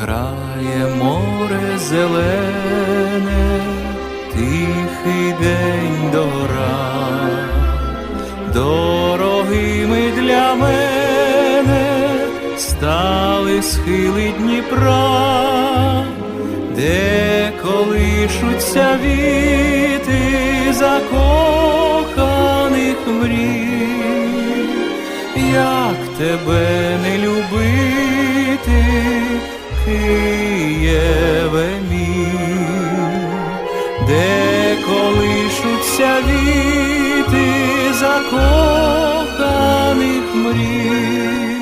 крає море зелене, тихий день дора, дорогими для мене стали схили Дніпра, де колишуться віти закоханих мрій, як тебе не любив де колишуться віти закоханих мрій.